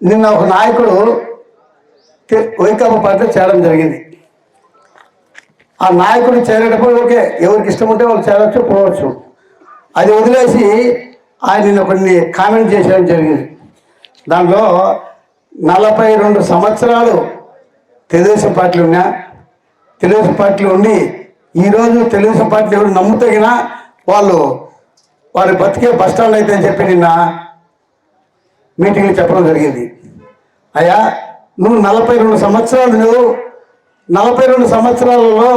నిన్న ఒక నాయకుడు వైకమ్మ వైకాపా పార్టీలో చేరడం జరిగింది. ఆ నాయకుడు చేరేటప్పుడు ఓకే ఎవరికి ఇష్టం ఉంటే వాళ్ళు చేరవచ్చు పోవచ్చు. అది వదిలేసి ఆయన నిన్న కొన్ని కామెంట్ చేసేయడం జరిగింది. దాంట్లో నలభై రెండు సంవత్సరాలు తెలుగుదేశం పార్టీలు ఉన్నా తెలుగుదేశం పార్టీలు ఉండి ఈరోజు తెలుగుదేశం పార్టీ ఎవరు నమ్ముతగినా వాళ్ళు వారి బతికే బస్ స్టాండ్ అయితే అని చెప్పి నిన్న మీటింగ్లో చెప్పడం జరిగింది. అయ్యా నువ్వు నలభై రెండు సంవత్సరాలు నువ్వు నలభై రెండు సంవత్సరాలలో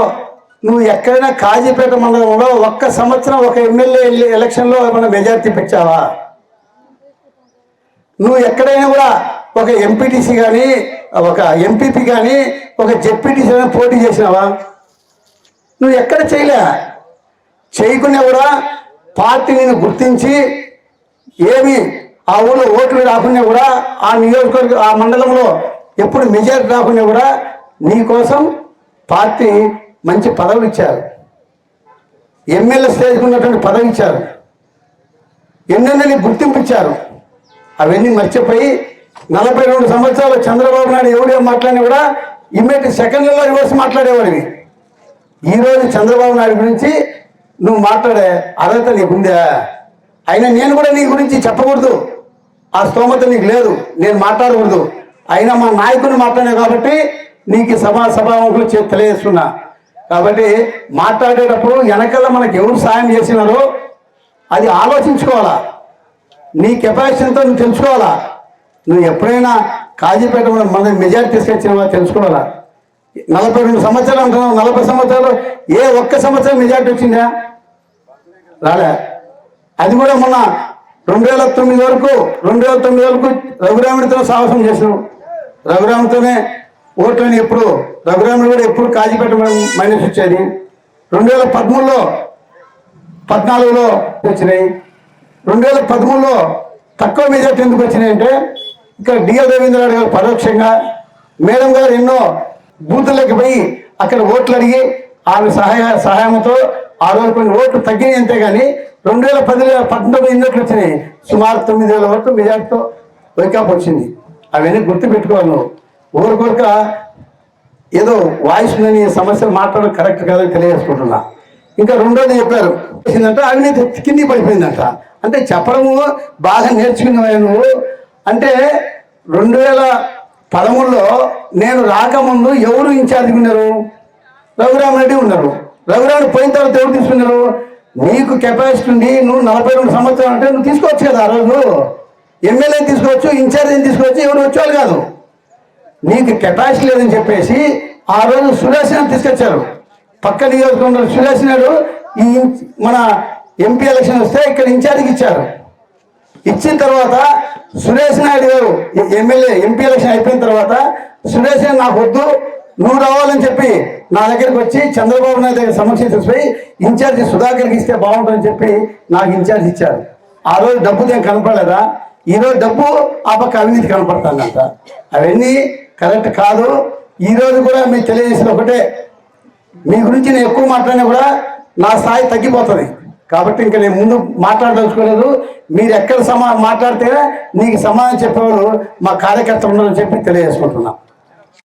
నువ్వు ఎక్కడైనా కాజీపేట మండలంలో ఒక్క సంవత్సరం ఒక ఎమ్మెల్యే ఎలక్షన్లో ఏమైనా మెజార్టీ పెంచావా? నువ్వు ఎక్కడైనా కూడా ఒక ఎంపీటీసీ కానీ ఒక ఎంపీపీ కానీ ఒక జెడ్పీటీసీ కానీ పోటీ చేసినావా? నువ్వు ఎక్కడ చేయలే? చేయకుండా కూడా పార్టీ నేను గుర్తించి ఏమి ఆ ఊళ్ళో ఓట్లు రాకుండా కూడా ఆ నియోజకవర్గ ఆ మండలంలో ఎప్పుడు మెజారిటీ రాకుండా కూడా నీకోసం పార్టీ మంచి పదవులు ఇచ్చారు. ఎమ్మెల్యే స్టేజ్కి ఉన్నటువంటి పదవి ఇచ్చారు. ఎన్నెన్న గుర్తింపు ఇచ్చారు. అవన్నీ మర్చిపోయి నలభై రెండు సంవత్సరాలు చంద్రబాబు నాయుడు ఎవడేం మాట్లాడినా కూడా ఇమ్మీడియట్ సెకండ్లలో రివర్స్ మాట్లాడేవాడివి. ఈరోజు చంద్రబాబు నాయుడు గురించి నువ్వు మాట్లాడే అర్హత నీకుందా? అయినా నేను కూడా నీ గురించి చెప్పకూడదు. ఆ స్తోమత నీకు లేదు. నేను మాట్లాడకూడదు. అయినా మా నాయకుని మాట్లాడే కాబట్టి నీకు సభా సభాముఖులు చే తెలియజేస్తున్నా. కాబట్టి మాట్లాడేటప్పుడు వెనకాల మనకు ఎవరు సాయం చేసినారో అది ఆలోచించుకోవాలా. నీ కెపాసిటీతో నువ్వు తెలుసుకోవాలా. నువ్వు ఎప్పుడైనా కాజీపేట మన మెజారిటీ తీసుకొచ్చినావా తెలుసుకోవాలా. నలభై రెండు సంవత్సరాలు అంటున్నావు. నలభై సంవత్సరాలు ఏ ఒక్క సంవత్సరం మెజారిటీ వచ్చిందా? రాలే. అది కూడా మొన్న రెండు వేల తొమ్మిది వరకు రెండు వేల తొమ్మిది వరకు రఘురాముడితో సాహసం చేసినావు రఘురాముడితోనే ఓట్లని ఎప్పుడు రఘురాముడు కూడా ఎప్పుడు కాజీపేట మైనస్ వచ్చేది రెండు వేల పదమూడులో పద్నాలుగులో వచ్చినాయి. రెండు వేల పదమూడులో తక్కువ మెజార్టీ ఎందుకు వచ్చినాయి అంటే ఇక్కడ డిఎల్ రవీంద్రనాథ్ గారు పరోక్షంగా మేడం గారు ఎన్నో బూతులకి పోయి అక్కడ ఓట్లు అడిగి ఆమె సహాయ సహాయంతో ఆ రోజు కొన్ని ఓట్లు తగ్గినాయి అంతే కానీ రెండు వేల పది పంతొమ్మిది ఎన్నికలు వచ్చినాయి. సుమారు తొమ్మిది వేల వరకు మెజార్టీతో వైకాప్ వచ్చింది. అవన్నీ గుర్తు పెట్టుకోవాలి ఊరికొరక ఏదో వాయిస్ లేని సమస్య మాట్లాడడం కరెక్ట్ కాదని తెలియజేసుకుంటున్నా. ఇంకా రెండోది చెప్పారు. వచ్చిందంట అవినీతి కింది పడిపోయిందంట. అంటే చెప్పడము బాగా నేర్చుకున్నావా నువ్వు. అంటే రెండు వేల పదమూడులో నేను రాకముందు ఎవరు ఇన్ఛార్జ్ ఉన్నారు? రఘురామరెడ్డి ఉన్నారు. రఘురాముడు పోయిన తర్వాత ఎవరు తీసుకున్నారు? నీకు కెపాసిటీ ఉంది నువ్వు నలభై రెండు సంవత్సరాలు అంటే నువ్వు తీసుకోవచ్చు కదా ఆ రోజు. ఎమ్మెల్యే తీసుకోవచ్చు ఇన్ఛార్జిని తీసుకోవచ్చు ఎవరు వచ్చేవాళ్ళు కాదు. నీకు కెపాసిటీ లేదని చెప్పేసి ఆ రోజు సురేష్ తీసుకొచ్చారు. పక్క నియోజకవర్గంలో సురేష్ నాయుడు ఈ మన ఎంపీ ఎలక్షన్ వస్తే ఇక్కడ ఇన్ఛార్జికి ఇచ్చారు. ఇచ్చిన తర్వాత సురేష్ నాయుడు గారు ఎమ్మెల్యే ఎంపీ ఎలక్షన్ అయిపోయిన తర్వాత సురేష్ నాకు వద్దు నువ్వు రావాలని చెప్పి నా దగ్గరికి వచ్చి చంద్రబాబు నాయుడు దగ్గర సమీక్షించిపోయి ఇన్ఛార్జి సుధాకర్కి ఇస్తే బాగుంటుందని చెప్పి నాకు ఇన్ఛార్జ్ ఇచ్చారు. ఆ రోజు డబ్బు నేను కనపడలేదా? ఈ రోజు డబ్బు ఆ పక్క అవినీతి కనపడుతుందంట. అవన్నీ కరెక్ట్ కాదు. ఈ రోజు కూడా మీకు తెలియజేసిన ఒకటే. మీ గురించి నేను ఎక్కువ మాట్లాడినా కూడా నా స్థాయి తగ్గిపోతుంది. కాబట్టి ఇంకా నేను ముందు మాట్లాడదలుచుకోలేదు. మీరు ఎక్కడ సమా మాట్లాడితే నీకు సమాధానం చెప్పేవాళ్ళు మా కార్యకర్తలు ఉన్నారని చెప్పి తెలియజేసుకుంటున్నా.